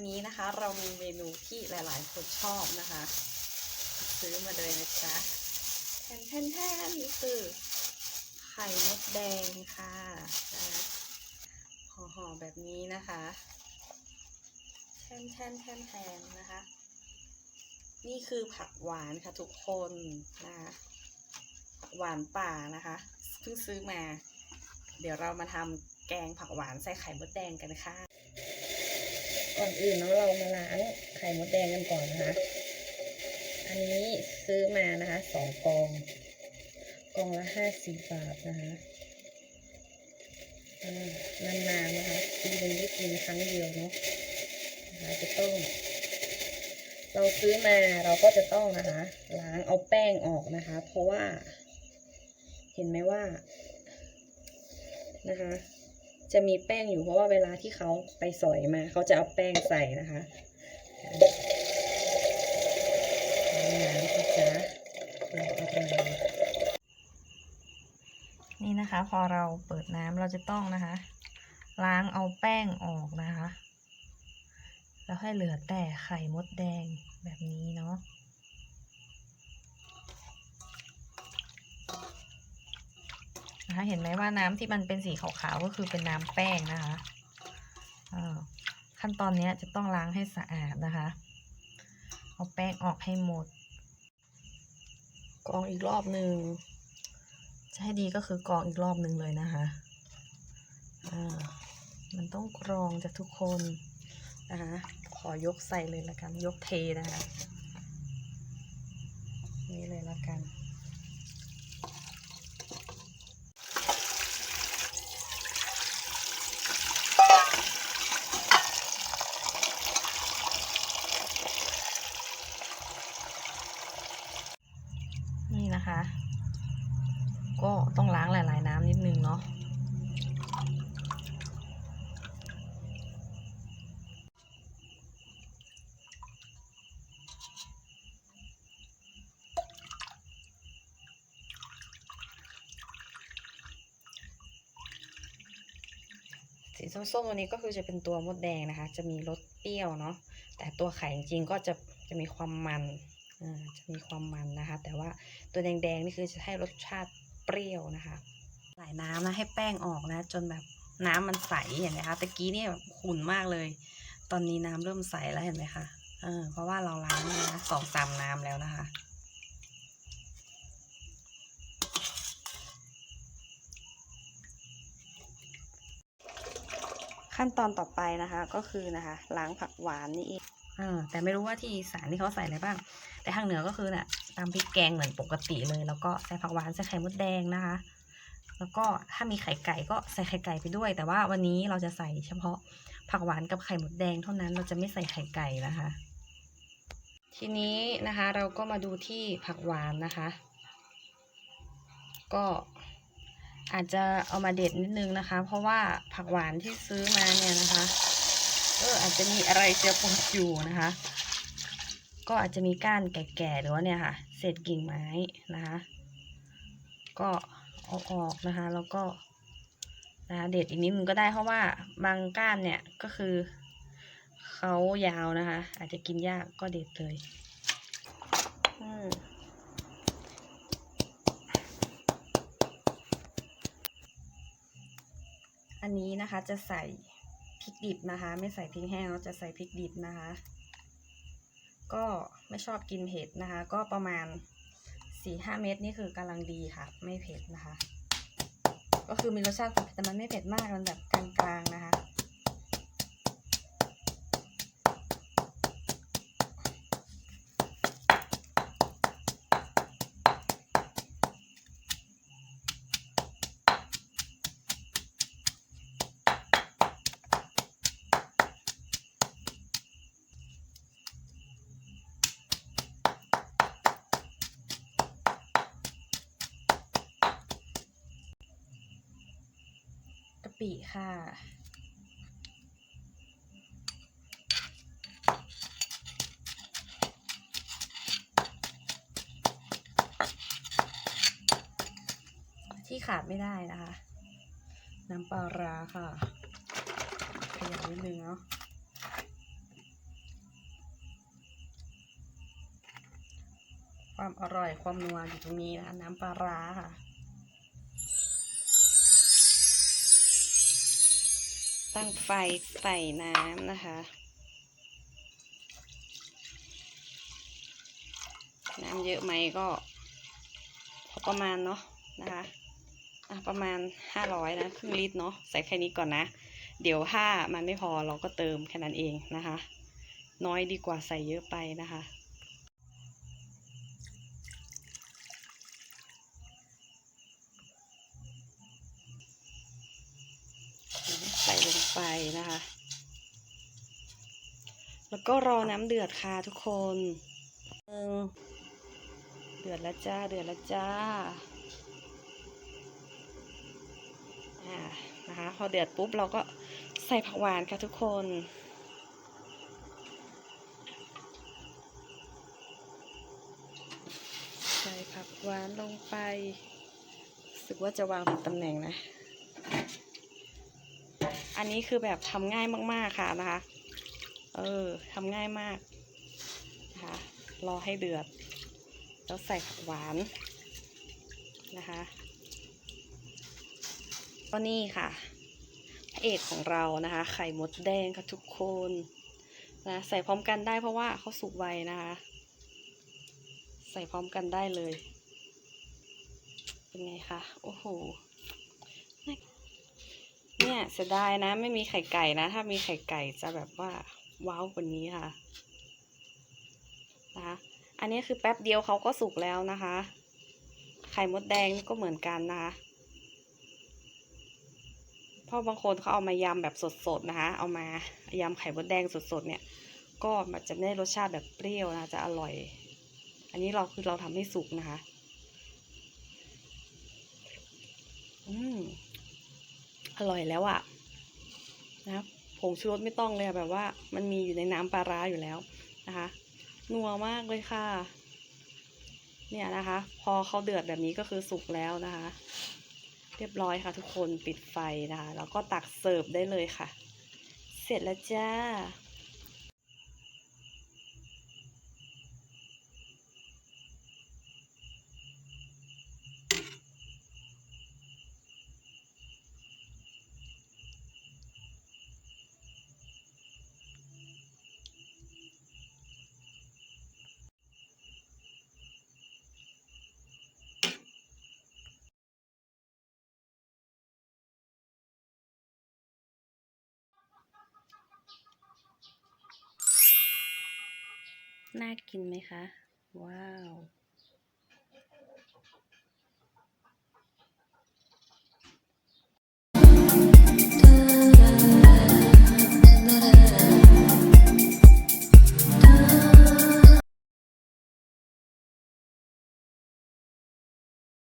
วันนี้นะคะ เรามีเมนูที่หลาย ๆ คนชอบนะคะ ซื้อมาเลยนะจ๊ะแทนแทนแทนนี่คือไข่มดแดงค่ะนะห่อๆแบบนี้นะคะแทนแทนแทนแทนนะคะ นี่คือผักหวานค่ะทุกคนนะคะผักหวานป่านะคะเพิ่งซื้อมา เดี๋ยวเรามาทำแกงผักหวานใส่ไข่มดแดงกันค่ะ ก่อนอื่นเนาะเรามาล้างไข่มดแดงกันก่อนนะคะ อันนี้ซื้อมานะคะสองกอง กองละห้าสิบบาทนะคะนานๆนะคะปีนึงได้กินครั้งเดียวเนาะนะคะจะต้อง เราซื้อมาเราก็จะต้องนะคะ ล้างเอาแป้งออกนะคะ เพราะว่า เห็นไหมว่านะคะ จะมีแป้งอยู่เพราะว่าเวลาที่เขาไปสอยมา เขาจะเอาแป้งใส่นะคะน้ำเสือดีนี่นะคะ พอเราเปิดน้ำเราจะต้องนะคะ ล้างเอาแป้งออกนะคะ แล้วให้เหลือแต่ไข่มดแดงแบบนี้เนาะ เห็นไหมว่าน้ำที่มันเป็นสีขาวๆก็คือเป็นน้ำแป้งนะคะอ่าขั้นตอนนี้จะต้องล้างให้สะอาดนะคะ เอาแป้งออกให้หมดกรองอีกรอบหนึ่งจะให้ดีก็คือกรองอีกรอบหนึ่งเลยนะคะอ่ามันต้องกรองจากทุกคนนะคะขอยกใส่เลยละกัน ยกเทนะคะ นี่เลยละกัน นะคะ ก็ต้องล้างหลาย ๆ น้ำนิดนึงเนาะสีส้มๆตัวนี้ก็คือจะเป็นตัวมดแดงนะคะ จะมีรสเปรี้ยวเนาะ แต่ตัวไข่จริงๆก็จะจะมีความมัน จะมีความมันนะคะ แต่ว่าตัวแดงๆนี่คือจะให้รสชาติเปรี้ยวนะคะใส่น้ำนะให้แป้งออกนะ จนแบบน้ำมันใสเห็นไหมคะตะกี้เนี่ยแบบขุ่นมากเลย ตอนนี้น้ำเริ่มใสแล้วเห็นไหมคะเออเพราะว่าเราล้างนะสองสามน้ำแล้วนะคะขั้นตอนต่อไปนะคะก็คือนะคะล้างผักหวานนี่เอ อแต่ไม่รู้ว่าที่สานที่เขาใส่อะไรบ้าง แต่ทางเหนือก็คือน่ะตามพริกแกงเหมือนปกติเลย แล้วก็ใส่ผักหวานใส่ไข่มดแดงนะคะ แล้วก็ถ้ามีไข่ไก่ก็ใส่ไข่ไก่ไปด้วย แต่ว่าวันนี้เราจะใส่เฉพาะผักหวานกับไข่มดแดงเท่านั้น เราจะไม่ใส่ไข่ไก่นะคะ ทีนี้นะคะ เราก็มาดูที่ผักหวานนะคะ ก็อาจจะเอามาเด็ดนิดนึงนะคะ เพราะว่าผักหวานที่ซื้อมาเนี่ยนะคะ เอออาจจะมีอะไรเจือปนอยู่นะคะ ก็อาจจะมีก้านแก่ๆหรือว่าเนี่ยค่ะ เศษกิ่งไม้นะคะ ก็เอาออกนะคะ แล้วก็นะคะเด็ดอีกนิดนึงก็ได้เพราะว่าบางก้านเนี่ยก็คือเขายาวนะคะ อาจจะกินยากก็เด็ดเลยอืมอันนี้นะคะจะใส่ ริกดิบนะคะ ไม่ใส่พริกแห้งเราจะใส่พริกดิบนะคะ ก็ไม่ชอบกินเผ็ดนะคะ ก็ประมาณสี่ห้าเม็ดนี่คือกำลังดีค่ะ ไม่เผ็ดนะคะ ก็คือมีรสชาติแต่มันไม่เผ็ดมากมันแบบกลางๆนะคะ ปิค่ะ ที่ขาดไม่ได้นะคะ น้ำปลาร้าค่ะขยาบนิดนึงเนาะความอร่อยความนัวอยู่ตรงนี้นะน้ำปลาร้าค่ะ ตั้งไฟใส่น้ำนะคะ น้ำเยอะไหมก็พอประมาณเนาะนะคะอะประมาณห้าร้อยนะครึ่งลิตรเนาะใส่แค่นี้ก่อนนะ เดี๋ยวถ้ามันไม่พอเราก็เติมแค่นั้นเองนะคะ น้อยดีกว่าใส่เยอะไปนะคะ ใส่ลง ไปนะคะ แล้วก็รอน้ำเดือดค่ะทุกคนหนึ่งเดือดแล้วจ้า เดือดแล้วจ้าอ่านะคะ พอเดือดปุ๊บเราก็ใส่ผักหวานค่ะทุกคนใส่ผักหวานลงไปรู้สึกว่าจะวางผิดตำแหน่งนะ อันนี้คือแบบทำง่ายมาก ๆ ค่ะนะคะ เออทำง่ายมากนะคะรอให้เดือด แล้วใส่ผักหวานนะคะก็นี่ค่ะพระเอกของเรานะคะ ไข่มดแดงค่ะทุกคนนะใส่พร้อมกันได้เพราะว่าเขาสุกไวนะคะ ใส่พร้อมกันได้เลย เป็นไงคะโอ้โห เนี่ยเสียดายนะไม่มีไข่ไก่นะ ถ้ามีไข่ไก่จะแบบว่าว้าวกว่านี้ค่ะนะคะอันนี้คือแป๊บเดียวเขาก็สุกแล้วนะคะ ไข่มดแดงก็เหมือนกันนะคะเพราะบางคนเขาเอามายำแบบสดๆนะคะ เอามายำไข่มดแดงสดๆเนี่ย ก็มันจะได้รสชาติแบบเปรี้ยวนะจะอร่อย อันนี้เราคือเราทำให้สุกนะคะ อืม อร่อยแล้วอะนะครับผงชูรสไม่ต้องเลยแบบว่า มันมีอยู่ในน้ำปลาร้าอยู่แล้วนะคะ นัวมากเลยค่ะ เนี่ยนะคะ พอเขาเดือดแบบนี้ก็คือสุกแล้วนะคะ เรียบร้อยค่ะ ทุกคนปิดไฟนะคะ แล้วก็ตักเสิร์ฟได้เลยค่ะ เสร็จแล้วจ้า น่ากินไหมคะ ว้าว